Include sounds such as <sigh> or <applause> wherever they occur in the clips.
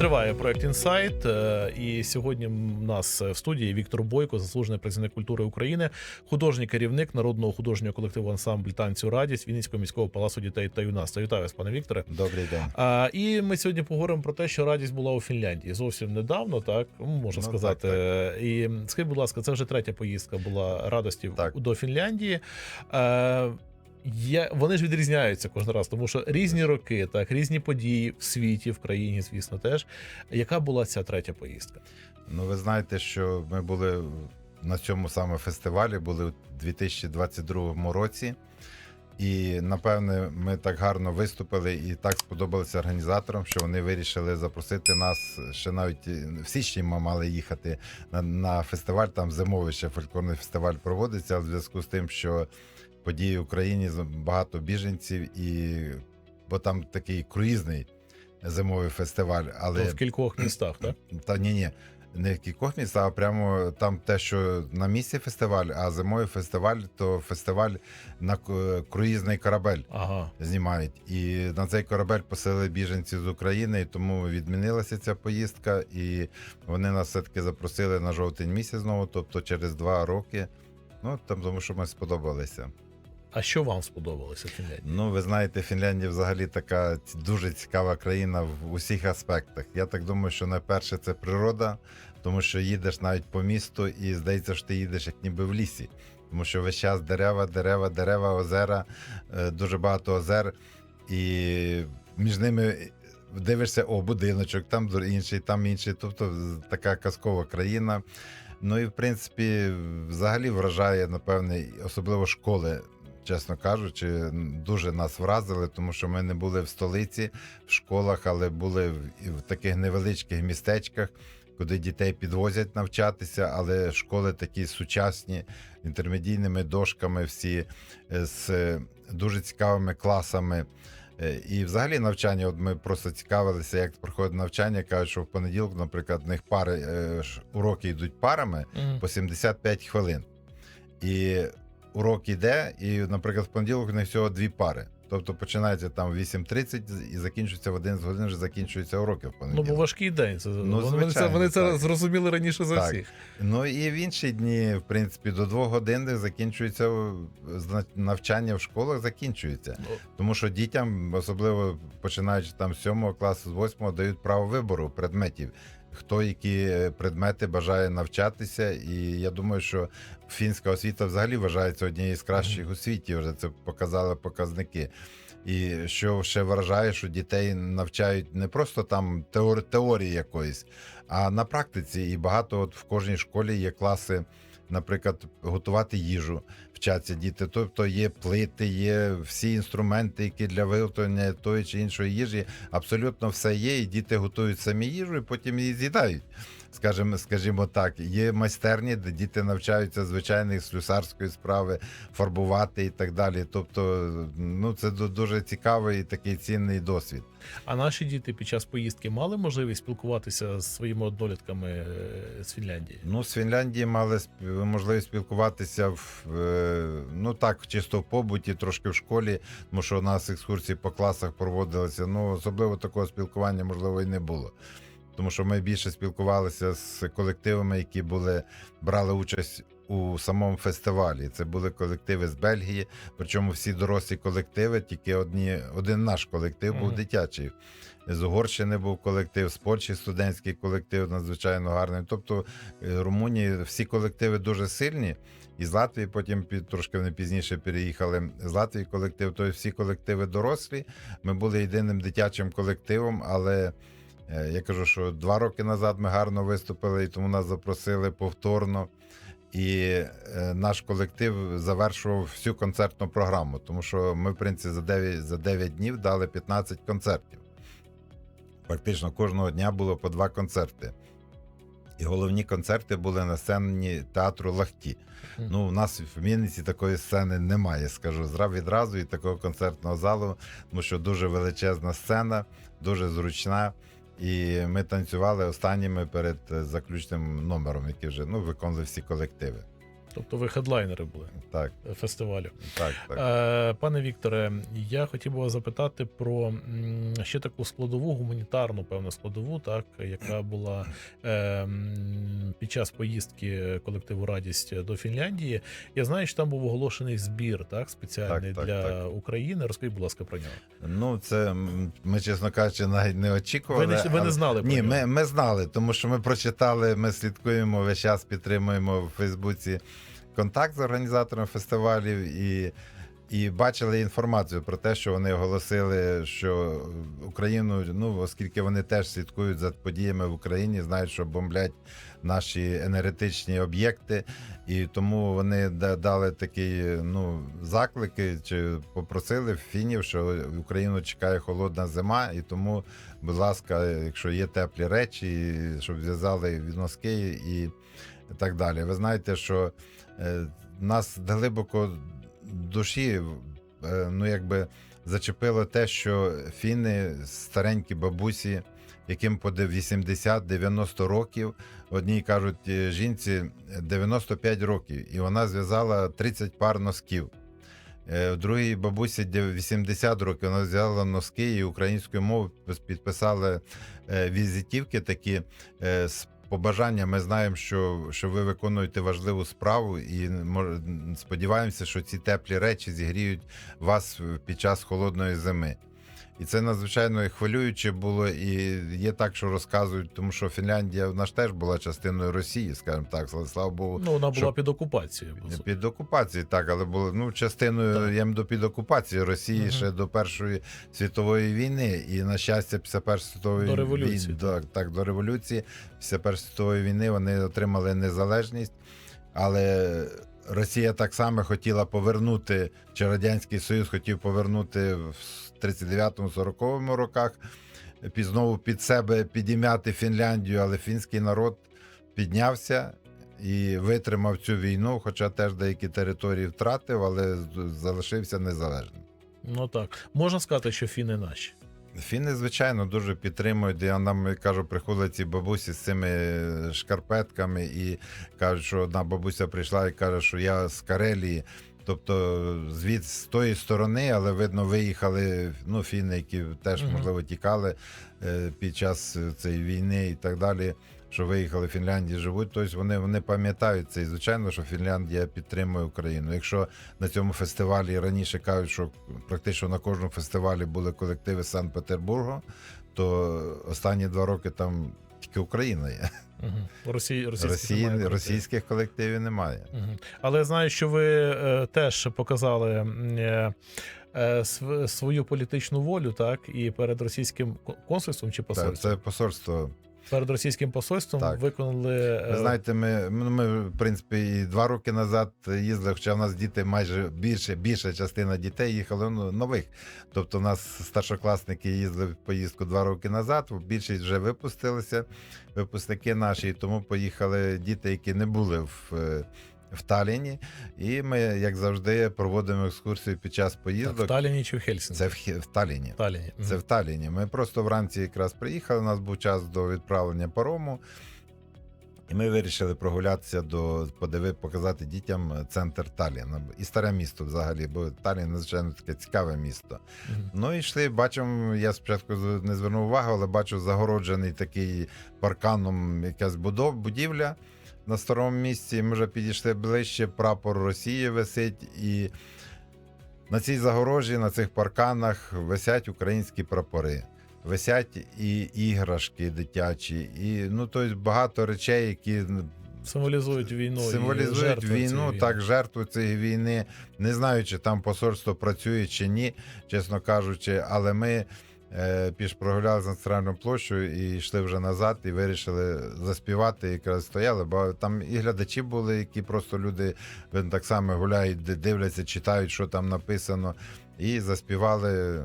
Триває проект інсайт. е, І сьогодні у нас в студії Віктор Бойко, заслужений працівник культури України, художній керівник народного художнього колективу ансамбль танцю Радість Вінницького міського палацу дітей та юнацтва. Вітаю вас, пане Вікторе. Добрий день. А, і ми сьогодні поговоримо про те, що радість була у Фінляндії зовсім недавно, так ну, можна Ну, сказати. так, І скажіть, будь ласка, це вже третя поїздка була радості Так. до Фінляндії. Є, вони ж відрізняються кожен раз, тому що різні роки, так, різні події в світі, в країні, звісно, теж. Яка була ця третя поїздка? Ну, ви знаєте, що ми були на цьому саме фестивалі, були у 2022 році. І напевне, ми так гарно виступили і так сподобалося організаторам, що вони вирішили запросити нас ще навіть е, в січні ми мали їхати на, на фестиваль. Там зимовий ще фольклорний фестиваль проводиться, але в зв'язку з тим, що події в Україні багато біженців, і бо там такий круїзний зимовий фестиваль. Але То в кількох містах, так? <clears throat> Та ні, ні. Не в кількох містах, а прямо там те, що на місці фестиваль, а зимовий фестиваль то фестиваль на круїзний корабель Ага. знімають. І на цей корабель посилили біженців з України, і тому відмінилася ця поїздка. І вони нас все-таки запросили на жовтень місяць знову, тобто через два роки. Ну там тому, що ми сподобалися. А що вам сподобалося в Фінляндії? Ну, ви знаєте, Фінляндія взагалі така дуже цікава країна в усіх аспектах. Я так думаю, що найперше це природа, тому що їдеш навіть по місту, і здається, що ти їдеш як ніби в лісі. Тому що весь час дерева, дерева, дерева, озера, е, дуже багато озер, і між ними дивишся, о, будиночок, там інший, там інший. Тобто така казкова країна. Ну і в принципі, взагалі вражає, напевне, особливо школи чесно кажучи, дуже нас вразили, тому що ми не були в столиці, в школах, але були в, в таких невеличких містечках, куди дітей підвозять навчатися, але школи такі сучасні, інтермедійними дошками, всі е, з дуже цікавими класами. Е, І взагалі навчання, от ми просто цікавилися, як проходить навчання. Кажуть, що в понеділок, наприклад, в них пари е, уроки йдуть парами Мгм. по 75 хвилин. І урок іде, і, наприклад, в понеділок у них всього дві пари. Тобто починається там в 8.30 і закінчується в 11 годин, вже закінчуються уроки в Ну, бо важкий день. Це, вони, це, вони це зрозуміли раніше за Так. всіх. Ну і в інші дні, в принципі, до двох годин закінчується навчання в школах закінчується. Ну, Тому що дітям, особливо починаючи там з 7 класу, з 8 дають право вибору предметів. Хто які е, предмети бажає навчатися, і я думаю, що фінська освіта взагалі вважається однією з кращих у світі. Вже це показали показники. І що ще вражає, що дітей навчають не просто там теорії якоїсь, а на практиці. І багато от в кожній школі є класи, наприклад, готувати їжу, вчаться діти. Тобто є плити, є всі інструменти, які для виготовлення тої чи іншої їжі. Абсолютно все є, і діти готують самі їжу, і потім її з'їдають. Скажімо, скажімо так, є майстерні, де діти навчаються звичайної слюсарської справи, фарбувати і так далі. Тобто, ну це ду- дуже цікавий і такий цінний досвід. А наші діти під час поїздки мали можливість спілкуватися з своїми однолітками е, з Фінляндії? Ну, з Фінляндії мали можливість спілкуватися в е, ну так, чисто в побуті, трошки в школі, тому що у нас екскурсії по класах проводилися. Ну, особливо такого спілкування, можливо, і не було. Тому що ми більше спілкувалися з колективами, які були брали участь у самому фестивалі. Це були колективи з Бельгії, причому всі дорослі колективи, тільки одні, один наш колектив був Мгм. дитячий. З Угорщини був колектив, з Польщі студентський колектив надзвичайно гарний. Тобто е, Румунії всі колективи дуже сильні. І з Латвії потім під трошки вони пізніше переїхали. З Латвії колектив, тобто всі колективи дорослі. Ми були єдиним дитячим колективом, але я кажу, що два роки назад ми гарно виступили, і тому нас запросили повторно. І е, наш колектив завершував всю концертну програму, тому що ми, в принципі, за 9, за 9 днів дали 15 концертів. Практично кожного дня було по два концерти. І головні концерти були на сцені театру Лахті. Ну, у нас в Вінниці такої сцени немає, скажу зразу відразу, і такого концертного залу, тому що дуже величезна сцена, дуже зручна. І ми танцювали останніми перед е, заключним номером, який вже ну, виконували всі колективи. Тобто ви хедлайнери були Так, фестивалю. так, так. Е, Пане Вікторе, я хотів би вас запитати про ще таку складову, гуманітарну, певну складову, так, яка була е, під час поїздки колективу Радість до Фінляндії. Я знаю, що там був оголошений збір, так, спеціальний Так, так, для так. України. Розкажіть, будь ласка, про нього. Ну, це ми, чесно кажучи, навіть не очікували. Ви не, ви не але- знали про Ні, нього? ми, ми знали, тому що ми прочитали, ми слідкуємо весь час, підтримуємо в Фейсбуці контакт з організатором фестивалів і, і бачили інформацію про те, що вони оголосили, що Україну, ну оскільки вони теж слідкують за подіями в Україні, знають, що бомблять наші енергетичні об'єкти, і тому вони дали такі ну заклики чи попросили фінів, що Україну чекає холодна зима, і тому, будь ласка, якщо є теплі речі, щоб зв'язали носки і так далі. Ви знаєте, що нас глибоко душі, е, ну якби зачепило те, що фіни, старенькі бабусі, яким по 80-90 років, одній кажуть е, жінці 95 років, і вона зв'язала 30 пар носків. Е, Другій бабусі 80 років вона взяла носки і українською мовою підписали е, візитівки такі е, з побажання. Ми знаємо, що, що ви виконуєте важливу справу, і сподіваємося, що ці теплі речі зігріють вас під час холодної зими. І це надзвичайно хвилююче було. І є так, що розказують, тому що Фінляндія вона ж теж була частиною Росії, скажімо так, слава- слава Богу. Ну, вона була що- під окупацією. Під окупацією, так, але було ну частиною Так. я до під окупацією Росії Мгм. ще до Першої світової війни. І на щастя, після Першої світової До революції, війни, так, так, до революції, після Першої світової війни вони отримали незалежність, але Росія так само хотіла повернути, чи Радянський Союз хотів повернути в 39-40 роках, пі- знову під себе підім'яти Фінляндію, але фінський народ піднявся і витримав цю війну, хоча теж деякі території втратив, але залишився незалежним. Ну так. Можна сказати, що фіни наші. Фіни, звичайно, дуже підтримують. Я нам кажу, приходять ці бабусі з цими шкарпетками і кажуть, що одна бабуся прийшла і каже, що я з Карелії. Тобто звід з тої сторони, але видно, виїхали ну, фіни, які теж можливо тікали е, під час цієї війни і так далі. Що виїхали в Фінляндії, живуть, тобто вони, вони пам'ятають це. І звичайно, що Фінляндія підтримує Україну. Якщо на цьому фестивалі раніше кажуть, що практично на кожному фестивалі були колективи Санкт-Петербургу, то останні два роки там тільки Україна є. Угу. Росії, російських Росії, немає російських колективів немає. Угу. Але я знаю, що ви е, теж показали е, е, свою політичну волю, так, і перед російським консульством чи посольством? Так, це посольство. Перед російським посольством Так. виконали. е, Ви знаєте, ми, ми, ми, в принципі, і два роки назад їздили, хоча в нас діти майже більше, більша частина дітей їхали ну, нових. Тобто, у нас старшокласники їздили в поїздку два роки назад, більшість вже випустилися, випускники наші, тому поїхали діти, які не були в. В Талліні, і ми, як завжди, проводимо екскурсію під час так, поїздок. в Талліні чи в Хельсінкі? Це в, в Талліні. В Талліні. Це в Талліні. Ми просто вранці якраз приїхали. У нас був час до відправлення парому. І ми вирішили прогулятися до подиви, показати дітям центр Талліна і старе місто взагалі, бо Таллін надзвичайно таке цікаве місто. Мгм. Ну і йшли, бачимо, я спочатку не звернув увагу, але бачу загороджений такий парканом якась будов, будівля на старому місці. Ми вже підійшли ближче, прапор Росії висить, і на цій загорожі, на цих парканах висять українські прапори. Висять і іграшки дитячі, і ну тобто багато речей, які Символізують війну. символізують цієї війну, так, жертву цієї війни. Не знаю, чи там посольство працює чи ні, чесно кажучи, але ми піш прогулялися на центральну площу і йшли вже назад, і вирішили заспівати. Якраз стояли, бо там і глядачі були, які просто люди так само гуляють, ди- дивляться, читають, що там написано, і заспівали.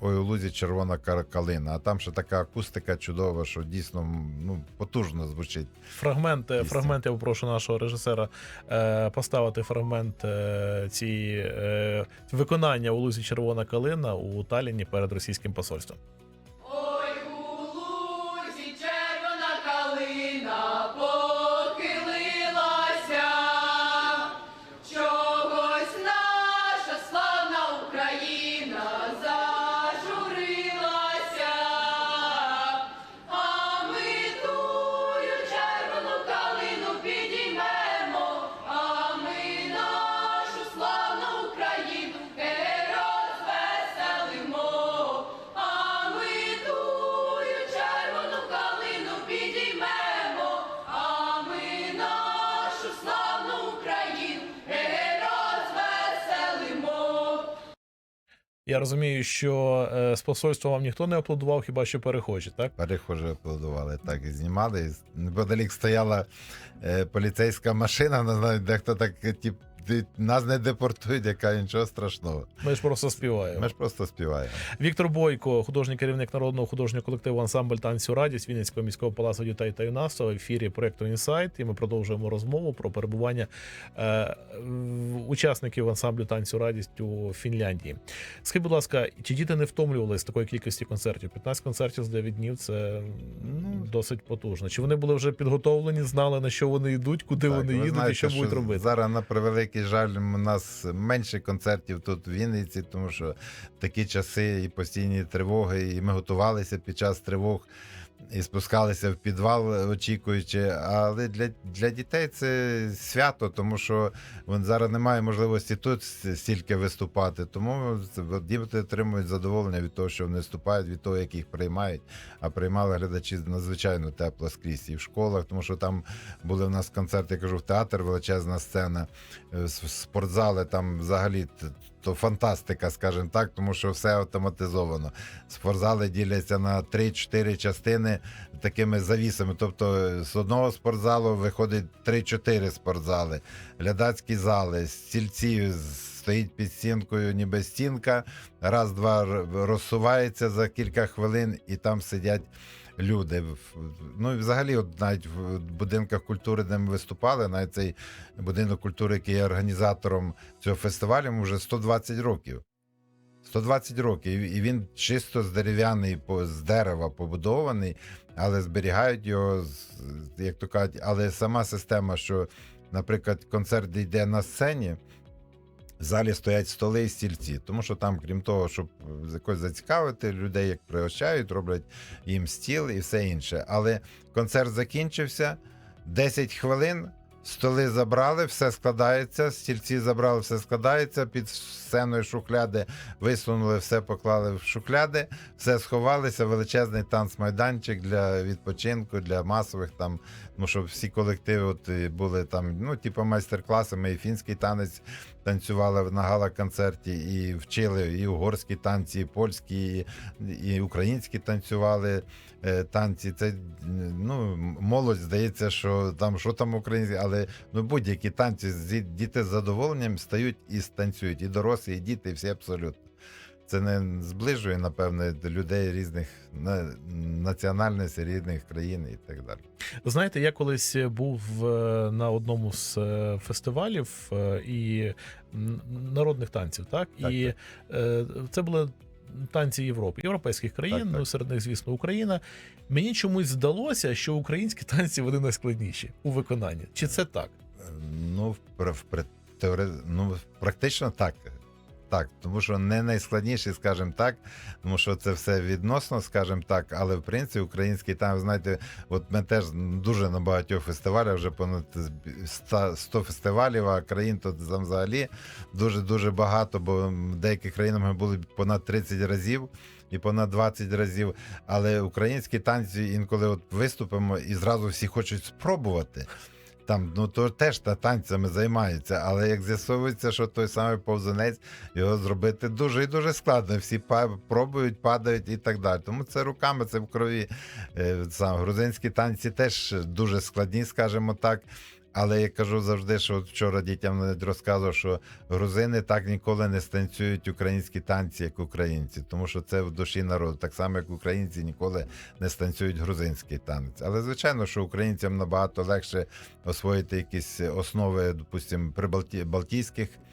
Ой, у лузі червона калина, а там ще така акустика чудова, що дійсно ну, потужно звучить. Фрагмент, е, фрагмент, я попрошу нашого режисера е, поставити фрагмент е, цієї е, виконання у лузі Червона калина у Талліні перед російським посольством. Я розумію, що е, з посольства вам ніхто не аплодував, хіба що перехожі, так? Перехожі аплодували, так і знімали. Неподалік стояла е, поліцейська машина, не знаю, дехто так, е, тип, «Ти- нас не депортують, яка нічого страшного. Ми ж просто співаємо. Ми ж просто співаємо. Віктор Бойко, художній керівник народного художнього колективу ансамбль танцю Радість Вінницького міського палацу дітей та юнацтва в ефірі проекту Інсайт. І ми продовжуємо розмову про перебування е, учасників ансамблю танцю Радість у Фінляндії. Скажіть, будь ласка, чи діти не втомлювалися такої кількості концертів? 15 концертів з 9 днів це Ну, досить потужно. Чи вони були вже підготовлені, знали на що вони йдуть, куди Так, вони їдуть знаєте, і що будуть робити? Зараз, на превеликий жаль, у нас менше концертів тут в Вінниці, тому що такі часи і постійні тривоги, і ми готувалися під час тривог. І спускалися в підвал, очікуючи. Але для, для дітей це свято, тому що вон зараз немає можливості тут стільки виступати. Тому діти отримують задоволення від того, що вони виступають, від того, як їх приймають. А приймали глядачі надзвичайно тепло скрізь і в школах, тому що там були в нас концерти, я кажу, в театр, величезна сцена, е, спортзали там взагалі. То фантастика, скажімо так, тому що все автоматизовано. Спортзали діляться на 3-4 частини такими завісами. Тобто е, з одного спортзалу виходить 3-4 спортзали, глядацькі зали, стільці стоїть під стінкою, ніби стінка. Раз-два розсувається за кілька хвилин, і там сидять люди. Ну взагалі, от навіть в будинках культури, де ми виступали, навіть цей будинок культури, який є організатором цього фестивалю, йому вже 120 років. 120 років, і він чисто з дерев'яний, з дерева побудований, але зберігають його, як то кажуть, але сама система, що, наприклад, концерт йде на сцені, в залі стоять столи і стільці, тому що там, крім того, щоб якось зацікавити людей, як пригощають, роблять їм стіл і все інше. Але концерт закінчився 10 хвилин. Столи забрали, все складається, стільці забрали, все складається, під сценою шухляди висунули, все поклали в шухляди, все сховалися, величезний танцмайданчик для відпочинку, для масових там, ну щоб всі колективи от були там, ну, типу майстер-класи. Ми і фінський танець танцювали на гала-концерті, і вчили і угорські танці, і польські, і, українські танцювали е, танці. Це ну, молодь здається, що там що там українські, але ну будь-які танці діти з задоволенням стають і станцюють, і дорослі, і діти, і всі абсолютно. Це не зближує, напевне, людей різних національностей, різних країн і так далі. Ви Знаєте, я колись був е, на одному з е, фестивалів е, і народних танців, так? Так, і е, це були танці Європи, європейських країн, Так, так. ну серед них, звісно, Україна. Мені чомусь здалося, що українські танці вони найскладніші у виконанні. Чи це так? Ну, в, в, в, ну, практично так. Так, тому що не найскладніший, скажімо так, тому що це все відносно, скажімо так, але в принципі український там, знаєте, от ми теж дуже на багатьох фестивалях, вже понад 100 100 фестивалів, а країн то там взагалі дуже-дуже багато, бо в деяких країнах ми були понад 30 разів. І понад 20 разів, але українські танці інколи от виступимо і зразу всі хочуть спробувати. Там ну то теж та танцями займаються, але як з'ясовується, що той самий повзунець його зробити дуже і дуже складно. Всі пробують, падають і так далі. Тому це руками, це в крові. Е, Сам грузинські танці теж дуже складні, скажімо так. Але я кажу завжди, що от вчора дітям розказував, що грузини так ніколи не станцюють українські танці, як українці, тому що це в душі народу, так само як українці ніколи не станцюють грузинський танець. Але звичайно, що українцям набагато легше освоїти якісь основи, допустимо, прибалтійських е,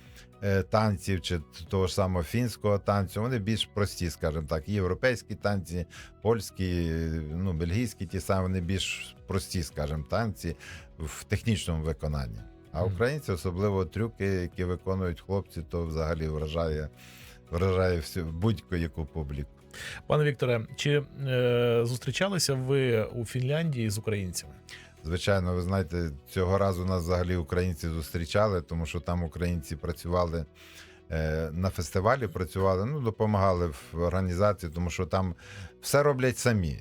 танців чи того ж самого фінського танцю. Вони більш прості, скажімо так. Європейські танці, польські, ну, бельгійські ті самі, вони більш прості, скажімо, танці в технічному виконанні. А українці, особливо трюки, які виконують хлопці, то взагалі вражає, вражає всю будь-яку публіку. Пане Вікторе, чи е, зустрічалися ви у Фінляндії з українцями? Звичайно, ви знаєте, цього разу нас взагалі українці зустрічали, тому що там українці працювали е, на фестивалі працювали, ну, допомагали в організації, тому що там все роблять самі.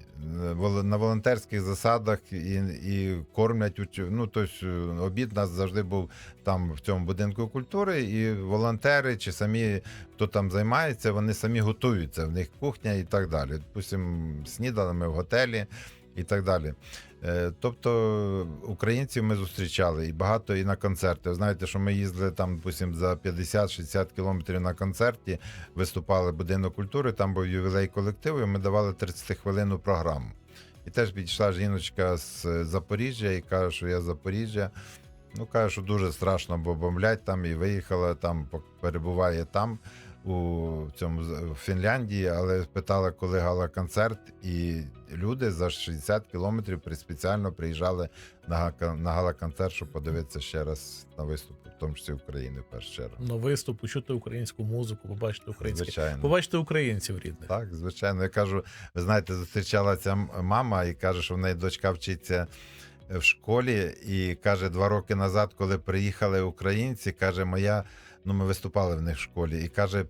Е, На волонтерських засадах і, і кормлять Ну, тобто, обід нас завжди був там в цьому будинку культури, і волонтери чи самі, хто там займається, вони самі готуються. В них кухня і так далі. Допустим, снідали ми в готелі і так далі. Е, Тобто українців ми зустрічали і багато і на концерти. Знаєте, що ми їздили там, допустим, за 50-60 кілометрів на концерті, виступали будинок культури, там був ювілей колективу, і ми давали 30-хвилинну програму. І теж підійшла жіночка з Запоріжжя і каже, що я з Запоріжжя. Ну, каже, що дуже страшно, бо бомблять там і виїхала там, перебуває там у цьому в Фінляндії, але питала, коли гала-концерт, і люди за 60 кілометрів при- спеціально приїжджали на, на гала-концерт, щоб подивитися ще раз на виступ, в тому числі України в першу чергу. На виступ, почути українську музику, побачити українське. Звичайно. Побачити українців рідних. Так, звичайно. Я кажу, ви знаєте, зустрічала ця мама і каже, що в неї дочка вчиться в школі, і каже, два роки назад, коли приїхали українці, каже, моя. Ну, ми виступали в них в школі, і каже,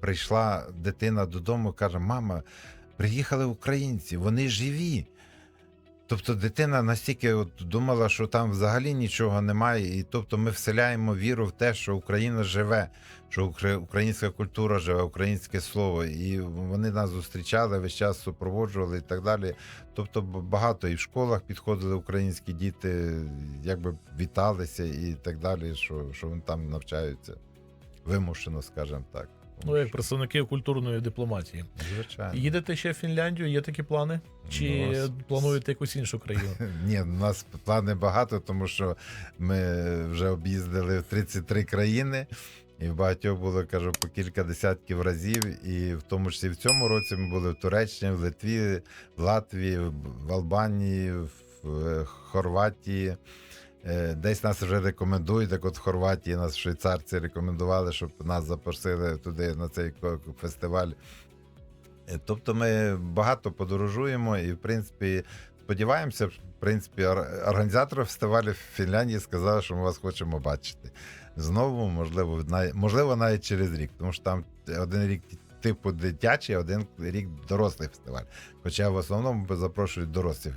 прийшла дитина додому, каже: Мама, приїхали українці, вони живі. Тобто дитина настільки от думала, що там взагалі нічого немає, і тобто ми вселяємо віру в те, що Україна живе, що українська культура живе, українське слово. І вони нас зустрічали, весь час супроводжували і так далі. Тобто багато і в школах підходили українські діти, якби віталися і так далі, що, що вони там навчаються вимушено, скажімо так. Ну, як представники культурної дипломатії. Звичайно. Їдете ще в Фінляндію, є такі плани? Чи Ну, с- плануєте якусь іншу країну? <laughs> Ні, у нас плани багато, тому що ми вже об'їздили 33 країни, і в багатьох було, кажу, по кілька десятків разів. І в тому числі в цьому році ми були в Туреччині, в Литві, в Латвії, в в Албанії, в е, Хорватії. Е, Десь нас вже рекомендують, як от в Хорватії нас швейцарці рекомендували, щоб нас запросили туди на цей фестиваль. Е, Тобто ми багато подорожуємо і, в принципі, сподіваємося, в принципі, ор- організатори фестивалю в Фінляндії сказали, що ми вас хочемо бачити. Знову, можливо, можливо, навіть через рік, тому що там один рік типу дитячий, один рік дорослий фестиваль. Хоча в основному запрошують дорослі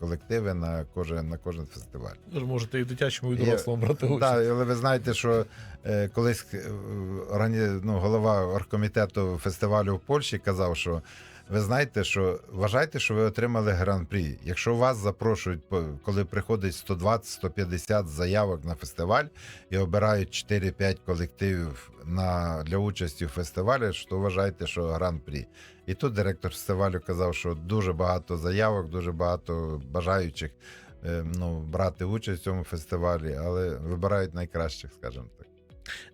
колективи на кожен, на кожен фестиваль. Ви ж можете і дитячому, і дорослому брати участь. Так, але ви знаєте, що е, колись е, ну, голова оргкомітету фестивалю в Польщі казав, що ви знаєте, що вважайте, що ви отримали гран-прі. Якщо вас запрошують, коли приходить 120-150 заявок на фестиваль і обирають 4-5 колективів на, для участі в фестивалі, то вважайте, що гран-прі. І тут директор фестивалю казав, що дуже багато заявок, дуже багато бажаючих е, ну, брати участь в цьому фестивалі, але вибирають найкращих, скажімо так.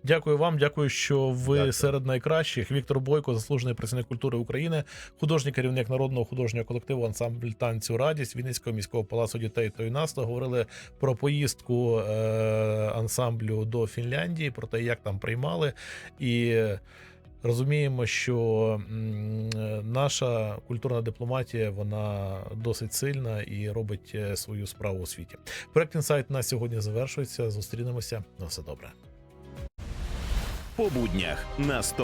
Дякую вам, дякую, що ви Дякую. серед найкращих. Віктор Бойко, заслужений працівник культури України, художній керівник народного художнього колективу ансамбль танцю Радість Вінницького міського палацу дітей та юнацтва. Говорили про поїздку е, ансамблю до Фінляндії, про те, як там приймали. І розуміємо, що наша культурна дипломатія вона досить сильна і робить е, свою справу у світі. Проект інсайт на сьогодні завершується. Зустрінемося. На все добре. По буднях. На 100